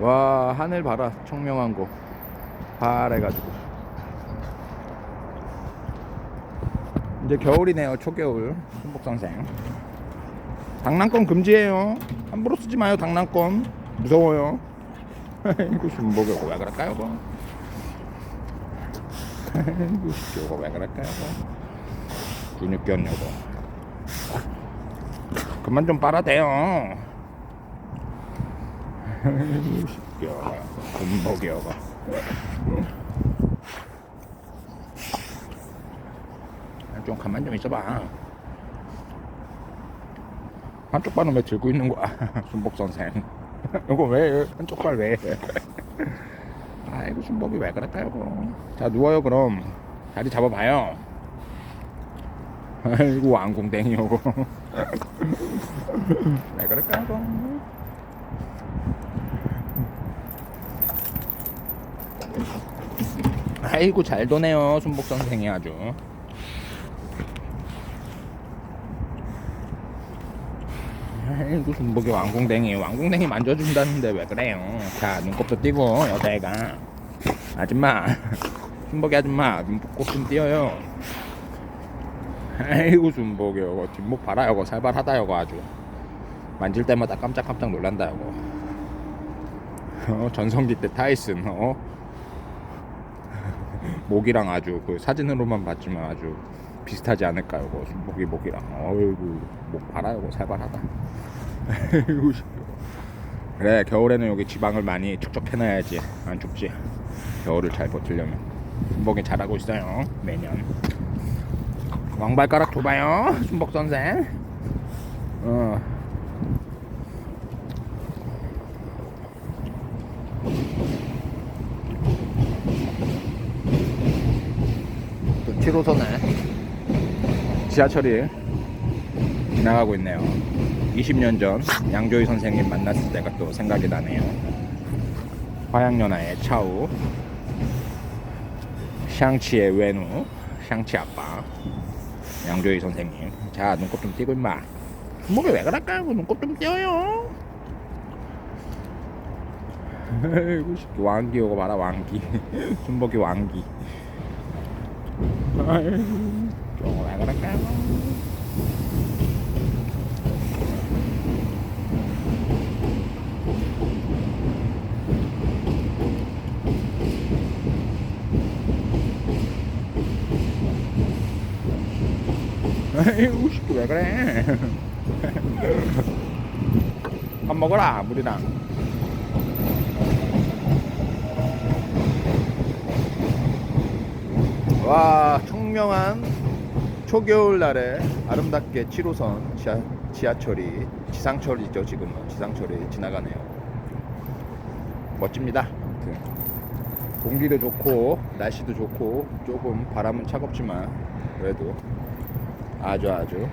와 하늘 봐라 청명한 거 파래가지고. 이제 겨울이네요 초겨울. 순복 선생. 장난감 금지예요. 함부로 쓰지 마요 장난감 무서워요. 이거 순복이 왜 그럴까요 이거 이거 이거 왜 그럴까요 이거 근육견 요거 그만 좀 빨아대요 시켜 군복이어가 좀 가만 좀 있어봐 한쪽 발은 왜 들고 있는 거야 순복 선생 이거 왜 한쪽 발 왜? 아이고 순복이 왜 그럴까요? 자 누워요 그럼 자리 잡아봐요. 아이고 왕궁댕이 오고 왜 그럴까요? 이거. 아이고 잘 도네요 순복 선생이 아주. 아이고 순복이 왕궁댕이. 왕궁댕이 만져준다는데 왜 그래요? 자 눈곱도 띄고 여자애가. 아줌마. 순복이 아줌마 눈곱 좀 띄어요. 아이고 순복이 요거 뒷목 봐라 요거 살발하다 요거 아주. 만질 때마다 깜짝깜짝 놀란다 요거. 어, 전성기 때 타이슨 어? 목이랑 아주 그 사진으로만 봤지만 아주 비슷하지 않을까 요거 목이 목이랑. 어이구 목 봐라 아이고 씨. 그래 겨울에는 여기 지방을 많이 축적해놔야지. 안 춥지? 겨울을 잘 버티려면. 순복이 잘하고 있어요 매년. 왕발가락 둬봐요 순복 선생. 어. 7호선에 지하철이 지나가고 있네요. 20년 전 양조희 선생님 만났을 때가 또 생각이 나네요. 화양연화의 차우, 샹치의 외누, 샹치 아빠, 양조희 선생님. 자, 눈곱 좀 띄고 임마. 목에 왜 그럴까요? 눈곱 좀 띄어요. 아이고, 새끼, 왕기 오고 봐라, 왕기. 순복이 왕기. 아이고, 새끼 왜 그래? 밥 먹어라 물이랑 와 청명한 초겨울 날에 아름답게 7호선 지하, 지하 철이 지상철이죠 지금은. 지상철이 지나가네요. 멋집니다. 아무튼. 공기도 좋고 날씨도 좋고 조금 바람은 차갑지만 그래도 아주 아주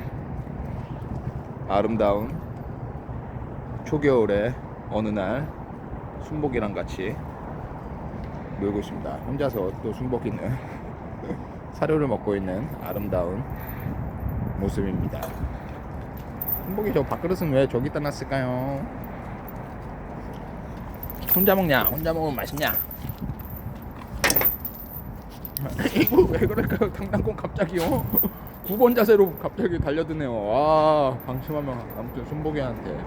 아름다운 초겨울의 어느 날 순복이랑 같이 놀고 있습니다. 혼자서 또 순복이는 사료를 먹고 있는 아름다운 모습입니다. 순복이 저 밥그릇은 왜 저기다 놨을까요? 혼자 먹냐? 혼자 먹으면 맛있냐? 이거 왜 그럴까요? 당당콩 갑자기요? 9번 자세로 갑자기 달려드네요. 와, 방심하면 아무튼 순복이한테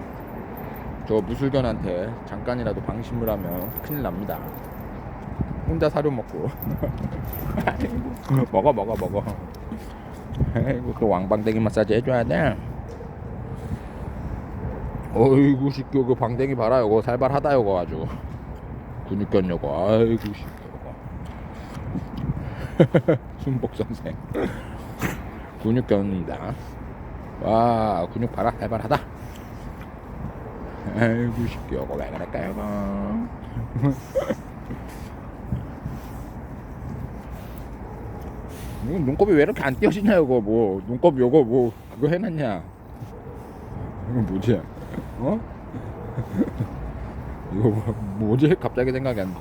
저 무술견한테 잠깐이라도 방심을 하면 큰일 납니다. 혼자 사료 먹고. 먹어 먹어 먹어. 아이고 또 왕방댕이 마사지 해줘야 돼. 어이구 시끼 그 방댕이 봐라 요거 살발하다 요거 아주 근육견 요거 아이고 요거 순복 선생 근육견입니다. 와 근육 봐라 살발하다. 아이고 쉽게 요거 왜 그럴까요 이거 이거 눈곱이 왜 이렇게 안 띄어지냐 이거 뭐. 눈곱 요거 뭐 그거 해놨냐. 이거 뭐지? 어? 이거 뭐, 뭐지? 갑자기 생각이 안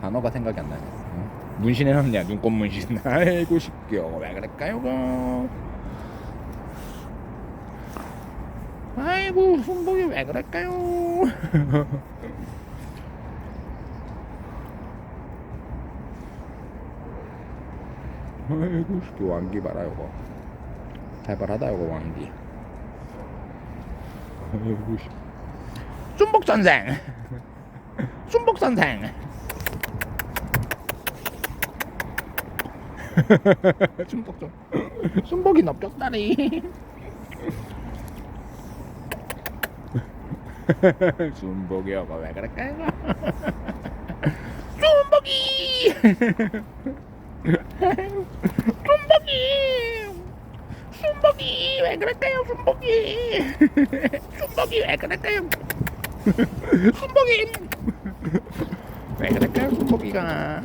단어가 생각이 안 나네. 어? 문신해놨냐 눈곱 문신. 아이고 요거 왜 그럴까요 이거? 아이고 순복이 왜 그럴까요? 아이고 씨 왕기 봐라 요거. 살벌하다 요거 왕기. 아이고 씨. 순복 선생! 순복 좀. 순복이 넓적다리 순복이 요거 왜 그럴까요 순복이 순복이! 순복이! 왜 그럴까요? 순복이! 순복이 왜 그럴까요? 순복이! 왜 그럴까요? 순복이가